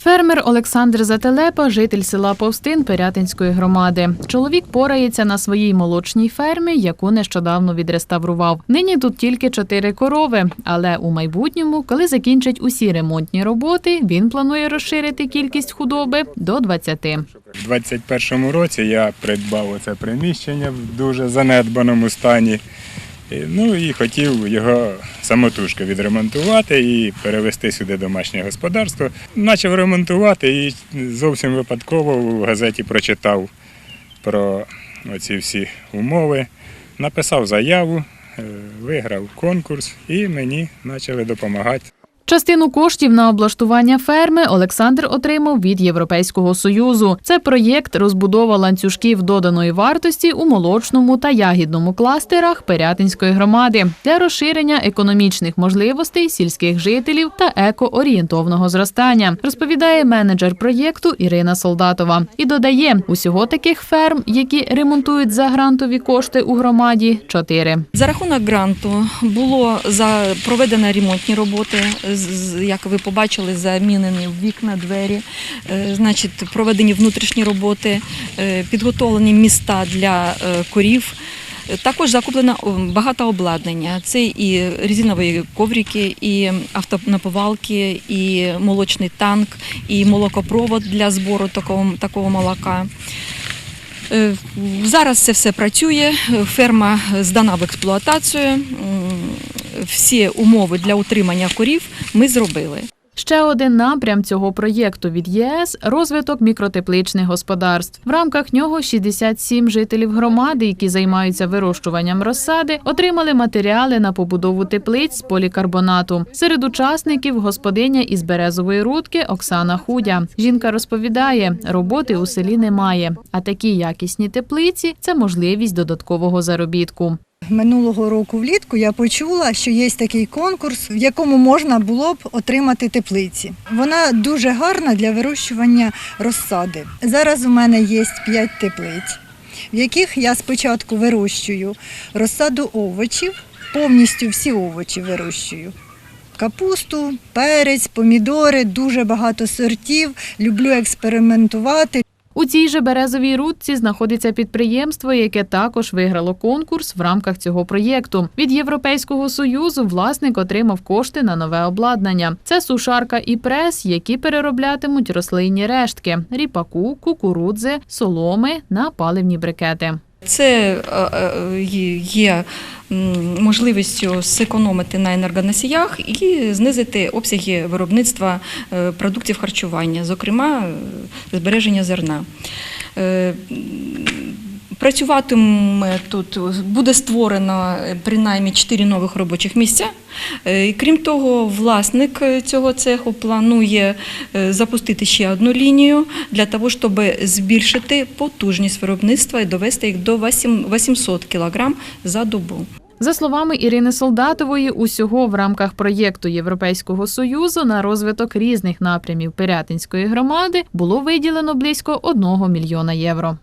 Фермер Олександр Зателепа, житель села Повстин Пирятинської громади. Чоловік порається на своїй молочній фермі, яку нещодавно відреставрував. Нині тут тільки чотири корови, але у майбутньому, коли закінчать усі ремонтні роботи, він планує розширити кількість худоби до 20. У 21-му році я придбав оце приміщення в дуже занедбаному стані. І, Ну і хотів його самотужки відремонтувати і перевести сюди домашнє господарство. Почав ремонтувати і зовсім випадково в газеті прочитав про оці всі умови, написав заяву, е, виграв конкурс і мені почали допомагати. Частину коштів на облаштування ферми Олександр отримав від Європейського союзу. Це проєкт розбудова ланцюжків доданої вартості у молочному та ягідному кластерах Пирятинської громади для розширення економічних можливостей сільських жителів та екоорієнтовного зростання, розповідає менеджер проєкту Ірина Солдатова. І додає, усього таких ферм, які ремонтують за грантові кошти у громаді, чотири. За рахунок гранту було проведено ремонтні роботи. Як ви побачили, замінені вікна, двері, е, значить, проведені внутрішні роботи, е, підготовлені міста для е, корів. Також закуплено багато обладнання. Це і резинові коврики, і автонаповалки, і молочний танк, і молокопровод для збору такого, такого молока. Зараз це все працює. Ферма здана в експлуатацію. Всі умови для утримання корів ми зробили. Ще один напрям цього проєкту від ЄС розвиток мікротепличних господарств. В рамках нього 67 жителів громади, які займаються вирощуванням розсади, отримали матеріали на побудову теплиць з полікарбонату. Серед учасників господиня із березової рудки Оксана Худя. Жінка розповідає, роботи у селі немає, а такі якісні теплиці це можливість додаткового заробітку. Минулого року влітку я почула, що є такий конкурс, в якому можна було б отримати теплиці. Вона дуже гарна для вирощування розсади. Зараз у мене є 5 теплиць, в яких я спочатку вирощую розсаду овочів, повністю всі овочі вирощую. Капусту, перець, помідори, дуже багато сортів. Люблю експериментувати. У цій же березовій рудці знаходиться підприємство, яке також виграло конкурс в рамках цього проєкту. Від Європейського союзу власник отримав кошти на нове обладнання. Це сушарка і прес, які перероблятимуть рослинні рештки ріпаку, кукурудзи, соломи на паливні брикети. Це е, е, є- можливістю зекономити на енергоносіях і знизити обсяги виробництва е, продуктів харчування, зокрема збереження зерна. Працюватиме тут, буде створено е, принаймні 4 нових робочих місця. Е, І крім того, власник е, цього цеху планує запустити ще одну лінію для того, щоб збільшити потужність виробництва і довести їх до 8 800 кг за добу. За словами Ірини Солдатової, усього в рамках проєкту Європейського союзу на розвиток різних напрямів Пирятинської громади було виділено близько 1 мільйона євро.